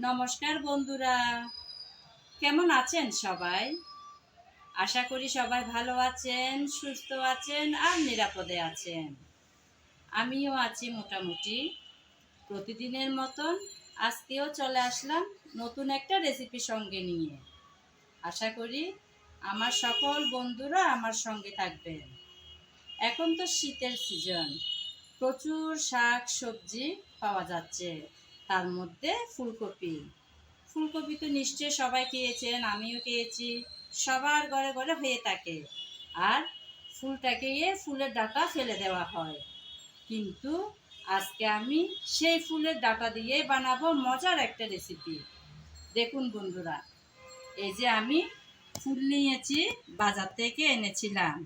নমস্কার বন্ধুরা। কেমন আছেন সবাই? আশা করি সবাই ভালো আছেন, সুস্থ আছেন আর নিরাপদে আছেন। আমিও আছি মোটামুটি প্রতিদিনের মতন। আজকেও চলে আসলাম নতুন একটা রেসিপি সঙ্গে নিয়ে। আশা করি আমার সকল বন্ধুরা আমার সঙ্গে থাকবেন। এখন তো শীতের সিজন প্রচুর শাক সবজি পাওয়া যাচ্ছে। তার মধ্যে ফুলকপি। ফুলকপি তো নিশ্চয়ই সবাই খেয়েছেন, আমিও খেয়েছি, সবার ঘরে ঘরে হয়ে থাকে। আর ফুলটাকে ফুলের ডাটা ফেলে দেওয়া হয়। কিন্তু আজকে আমি সেই ফুলের ডাটা দিয়ে বানাবো মজার একটা রেসিপি। দেখুন বন্ধুরা, এই যে আমি ফুল নিয়েছি, বাজার থেকে এনেছিলাম।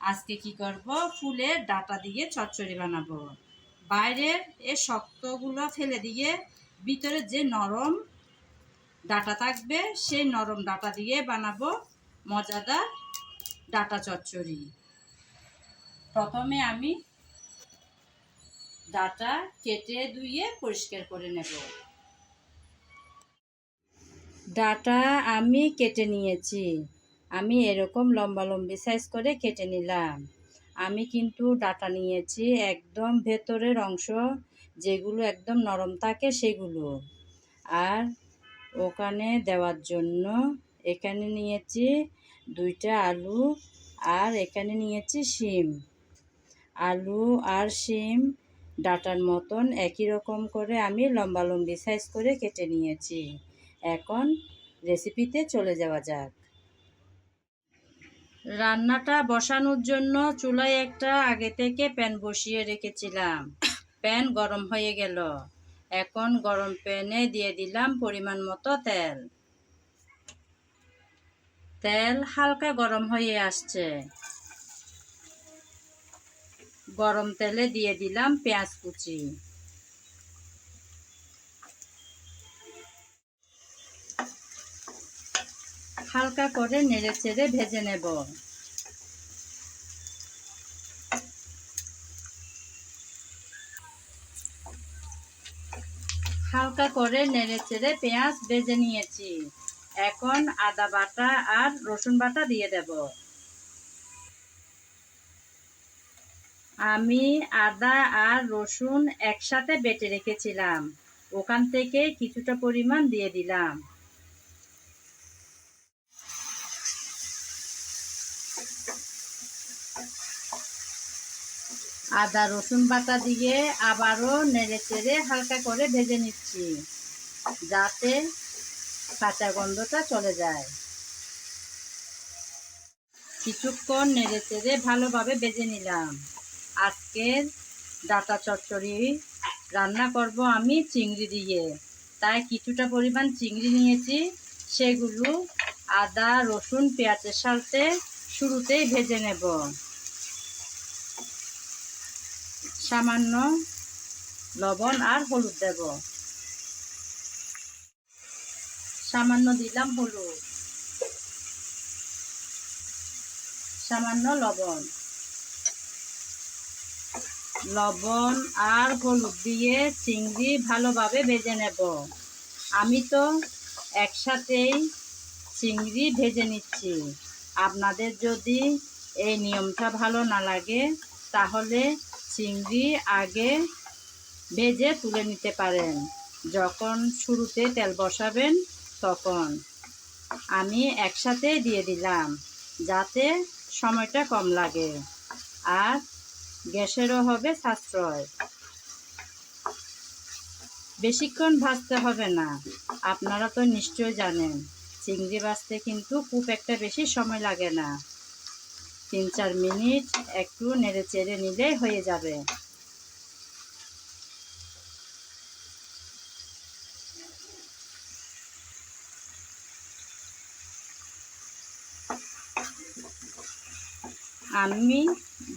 আজকে কি করব? ফুলের ডাটা দিয়ে চচ্চড়ি বানাবো। বাইরের এ শক্তগুলো ফেলে দিয়ে ভিতরে যে নরম ডাটা থাকবে, সেই নরম ডাটা দিয়ে বানাবো মজাদার ডাটা চচ্চড়ি। প্রথমে আমি ডাটা কেটে ধুয়ে পরিষ্কার করে নেব। ডাটা আমি কেটে নিয়েছি। আমি এরকম লম্বা লম্বি সাইজ করে কেটে নিলাম। আমি কিন্তু ডাটা নিয়েছি একদম ভেতরের অংশ যেগুলো একদম নরম থাকে সেগুলো। আর ওখানে দেওয়ার জন্য এখানে নিয়েছি দুইটা আলু আর এখানে নিয়েছি শিম। আলু আর শিম ডাটার মতন একই রকম করে আমি লম্বা লম্বি সাইজ করে কেটে নিয়েছি। এখন রেসিপিতে চলে যাওয়া যাক। রান্নাটা বসানোর জন্য চুলায় একটা আগে থেকে প্যান বসিয়ে রেখেছিলাম। প্যান গরম হয়ে গেল। এখন গরম প্যানে দিয়ে দিলাম পরিমাণ মতো তেল। তেল হালকা গরম হয়ে আসছে। গরম তেলে দিয়ে দিলাম পেঁয়াজ কুচি। হালকা করে নেড়ে চেড়ে ভেজে নেব। হালকা করে নেড়ে চেড়ে পেঁয়াজ ভেজে নিয়েছি। এখন আদা বাটা আর রসুন বাটা দিয়ে দেব। আমি আদা আর রসুন একসাথে বেটে রেখেছিলাম। ওখান থেকে কিছুটা পরিমাণ দিয়ে দিলাম। আদা, রসুন বাটা দিয়ে আবারও নেড়ে চেড়ে হালকা করে ভেজে নিচ্ছি, যাতে কাঁচা গন্ধটা চলে যায়। কিছুক্ষণ নেড়ে চেড়ে ভালোভাবে ভেজে নিলাম। আজকের ডাটা চচ্চড়ি রান্না করব আমি চিংড়ি দিয়ে। তাই কিছুটা পরিমাণ চিংড়ি নিয়েছি, সেগুলো আদা, রসুন, পেঁয়াজের সাথে শুরুতেই ভেজে নেব। সামান্য লবণ আর হলুদ দেব। সামান্য দিলাম হলুদ। সামান্য লবণ। লবণ আর হলুদ দিয়ে চিংড়ি ভালোভাবে ভেজে নেব। আমি তো একসাথেই চিংড়ি ভেজে নিচ্ছি। আপনাদের যদি এই নিয়মটা ভালো না লাগে, তাহলে চিংড়ি আগে ভেজে তুলে নিতে পারেন। যখন শুরুতে তেল বসাবেন, তখন। আমি একসাথে দিয়ে দিলাম, যাতে সময়টা কম লাগে। আর গ্যাসেরও হবে সাশ্রয়। বেশিক্ষণ ভাজতে হবে না। আপনারা তো নিশ্চয় জানেন, চিংড়ি ভাজতে কিন্তু খুব একটা বেশি সময় লাগে না। তিন চার মিনিট একটু নেড়ে চেড়ে নিলে হয়ে যাবে। আমি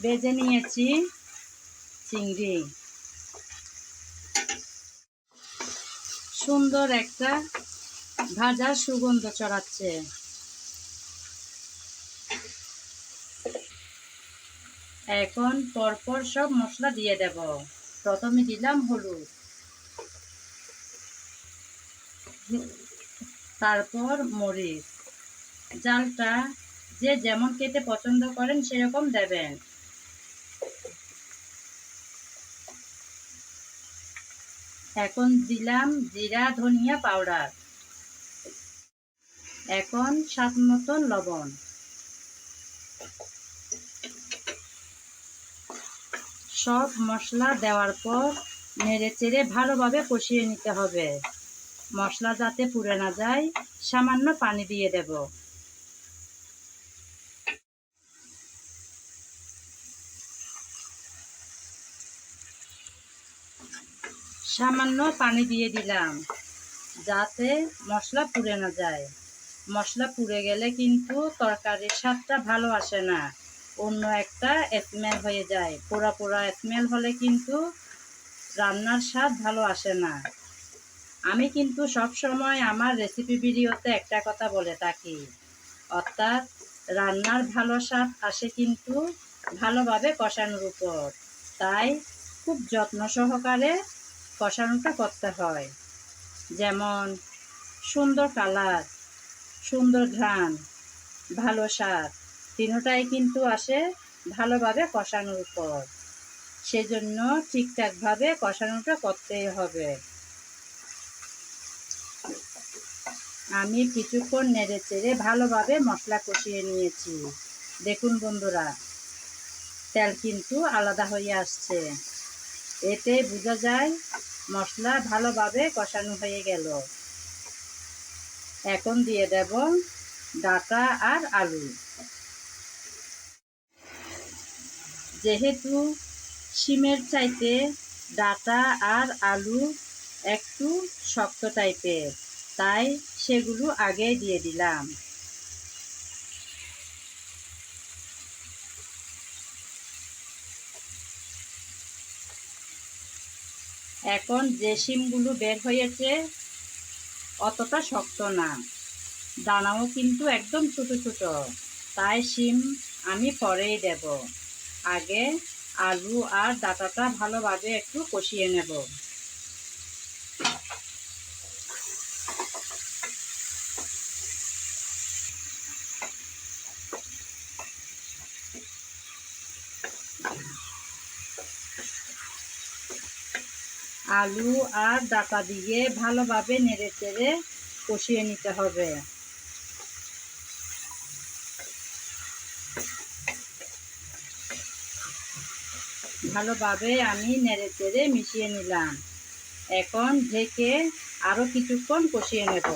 বেজে নিয়েছি চিংড়ি। সুন্দর একটা ভাজা সুগন্ধ চড়াচ্ছে এখন পরপর সব মশলা দিয়ে দেব। প্রথমে দিলাম হলুদ। তারপর মরিচ। জালটা যে যেমন খেতে পছন্দ করেন সেরকম দেবেন। এখন দিলাম জিরা, ধনিয়া পাউডার। এখন স্বাদ মতন লবণ। সব মশলা দেওয়ার পর নেড়ে চেড়ে ভালোভাবে কষিয়ে নিতে হবে। মশলা যাতে পুড়ে না যায়, সামান্য পানি দিয়ে দেব। সামান্য পানি দিয়ে দিলাম, যাতে মশলা পুড়ে না যায়। মশলা পুড়ে গেলে কিন্তু তরকারির স্বাদটা ভালো আসে না। অন্য একটা স্মেল হয়ে যায়। পোড়া পোড়া স্মেল হলে কিন্তু রান্নার স্বাদ ভালো আসে না। আমি কিন্তু সব সময় আমার রেসিপি ভিডিওতে একটা কথা বলে থাকি। অর্থাৎ রান্নার ভালো স্বাদ আসে কিন্তু ভালোভাবে কষানোর উপর। তাই খুব যত্ন সহকারে কষানোটা করতে হয়। যেমন সুন্দর কালার, সুন্দর ঘ্রাণ, ভালো স্বাদ। তিনোটাই কিন্তু আসে ভালোভাবে কষানোর পর সেজন্য ঠিকঠাকভাবে কষানোটা করতেই হবে। আমি কিছুক্ষণ নেড়ে চেড়ে ভালোভাবে মশলা কষিয়ে নিয়েছি। দেখুন বন্ধুরা, তেল কিন্তু আলাদা হয়ে আসছে। এতে বোঝা যায় মশলা ভালোভাবে কষানো হয়ে গেল। এখন দিয়ে দেব ডাটা আর আলু। যেহেতু শিমের চাইতে ডাটা আর আলু একটু শক্ত টাইপের, তাই সেগুলো আগে দিয়ে দিলাম। এখন যে শিমগুলো বের হয়েছে, অতটা শক্ত না। দানাও কিন্তু একদম ছোট ছোট, তাই শিম আমি পরেই দেব। আগে আলু আর ডাটাটা ভালোভাবে একটু কষিয়ে নেব। আলু আর ডাটা দিয়ে ভালোভাবে নেড়ে চেড়ে কষিয়ে নিতে হবে। ভালোভাবে আমি নেড়ে চেড়ে মিশিয়ে নিলাম। এখন ঢেকে আরও কিছুক্ষণ কষিয়ে নেব।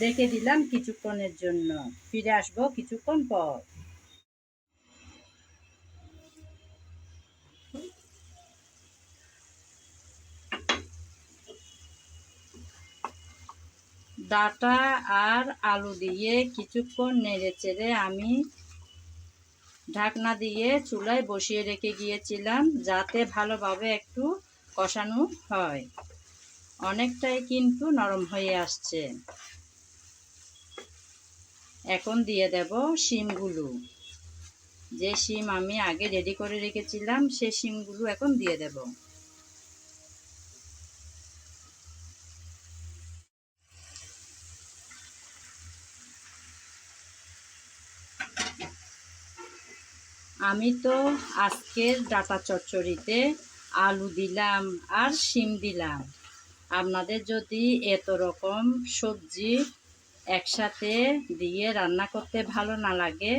দেখে দিলাম কিছুক্ষণের জন্য। ফিরে আসব কিছুক্ষণ পর। ডাটা আর আলু দিয়ে কিছুক্ষণ নেড়ে চেড়ে আমি ঢাকনা দিয়ে চুলায় বসিয়ে রেখে গিয়েছিলাম যাতে ভালোভাবে একটু কষানো হয়। অনেকটাই কিন্তু নরম হয়ে আসছে। এখন দিয়ে দেব শিমগুলো। যে শিম আমি আগে রেডি করে রেখেছিলাম, সে শিমগুলো এখন দিয়ে দেব। আমি তো আজকের ডাটা চচ্চড়িতে আলু দিলাম আর শিম দিলাম। আপনাদের যদি এত রকম সবজি একসাথে দিয়ে রান্না করতে ভালো না লাগে,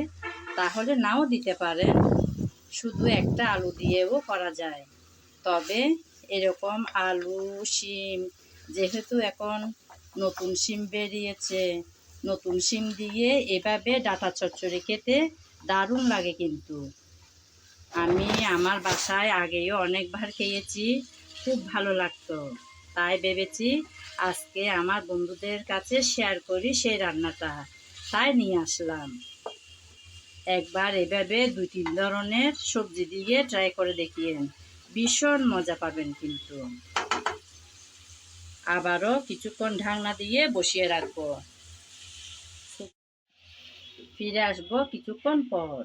তাহলে নাও দিতে পারেন। শুধু একটা আলু দিয়েও করা যায়। তবে এরকম আলু, শিম, যেহেতু এখন নতুন শিম বেরিয়েছে, নতুন শিম দিয়ে এভাবে ডাটা চচ্চড়ি খেতে দারুণ লাগে কিন্তু। আমি আমার বাসায় আগেও অনেকবার খেয়েছি, খুব ভালো লাগতো। তাই ভেবেছি আজকে আমার বন্ধুদের কাছে শেয়ার করি সেই রান্নাটা। তাই নিয়ে আসলাম। একবার এভাবে দুই তিন ধরনের সবজি দিয়ে ট্রাই করে দেখিয়েন ভীষণ মজা পাবেন কিন্তু। আবারও কিছুক্ষণ ঢাকনা দিয়ে বসিয়ে রাখব। ফিরে আসব কিছুক্ষণ পর।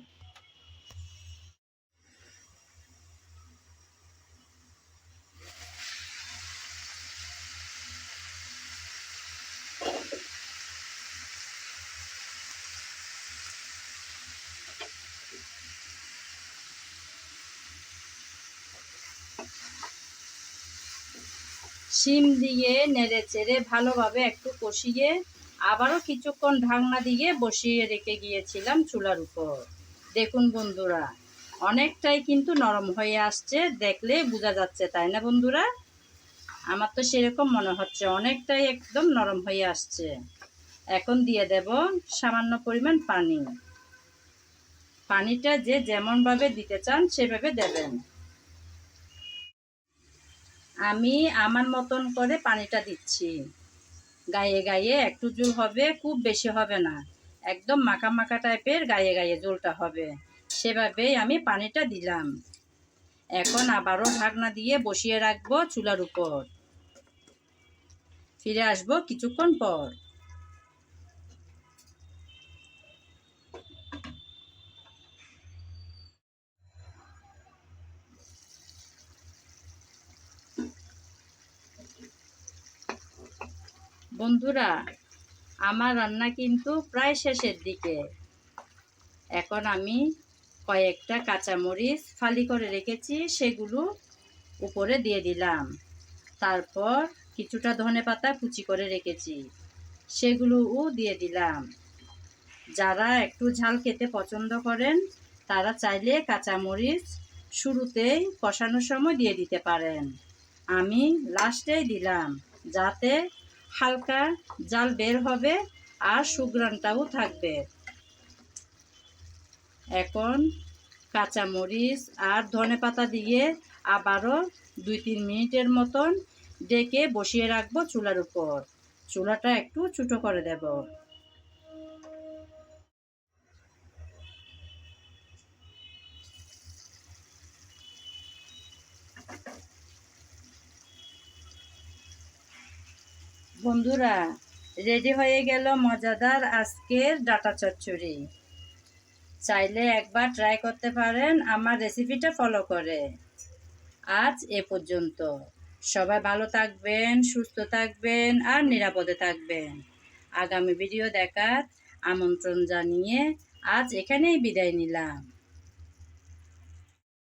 শিম দিয়ে নেড়ে চেড়ে ভালোভাবে একটু কষিয়ে আবারও কিছুক্ষণ ঢাকনা দিয়ে বসিয়ে রেখে গিয়েছিলাম চুলার উপর। দেখুন বন্ধুরা, অনেকটাই কিন্তু নরম হয়ে আসছে, দেখলে বোঝা যাচ্ছে, তাই না বন্ধুরা? আমার তো সেরকম মনে হচ্ছে, অনেকটাই একদম নরম হয়ে আসছে। এখন দিয়ে দেব সামান্য পরিমাণ পানি। পানিটা যে যেমনভাবে দিতে চান সেভাবে দেবেন। আমি আমার মতন করে পানিটা দিচ্ছি। গায়ে গায়ে একটু জোল হবে, খুব বেশি হবে না। একদম মাখা মাখা টাইপের গায়ে গায়ে জলটা হবে। সেভাবেই আমি পানিটা দিলাম। এখন আবারও ঢাকনা দিয়ে বসিয়ে রাখব চুলার উপর। ফিরে আসব কিছুক্ষণ পর। বন্ধুরা, আমার রান্না কিন্তু প্রায় শেষের দিকে। এখন আমি কয়েকটা কাঁচামরিচ ফালি করে রেখেছি, সেগুলো উপরে দিয়ে দিলাম। তারপর কিছুটা ধনে পাতা কুচি করে রেখেছি, সেগুলোও দিয়ে দিলাম। যারা একটু ঝাল খেতে পছন্দ করেন, তারা চাইলে কাঁচামরিচ শুরুতেই কষানোর সময় দিয়ে দিতে পারেন। আমি লাস্টেই দিলাম, যাতে হালকা জাল বের হবে আর সুগ্রানটাও থাকবে। এখন কাঁচামরিচ আর ধনে পাতা দিয়ে আবারও দুই তিন মিনিটের মতন ডেকে বসিয়ে রাখব চুলার উপর। চুলাটা একটু ছোটো করে দেব। বন্ধুরা, রেডি হয়ে গেল মজাদার আজকের ডাটা চচ্চড়ি। চাইলে একবার ট্রাই করতে পারেন আমার রেসিপিটা ফলো করে। আজ এ পর্যন্ত। সবাই ভালো থাকবেন, সুস্থ থাকবেন আর নিরাপদে থাকবেন। আগামী ভিডিও দেখার আমন্ত্রণ জানিয়ে আজ এখানেই বিদায় নিলাম।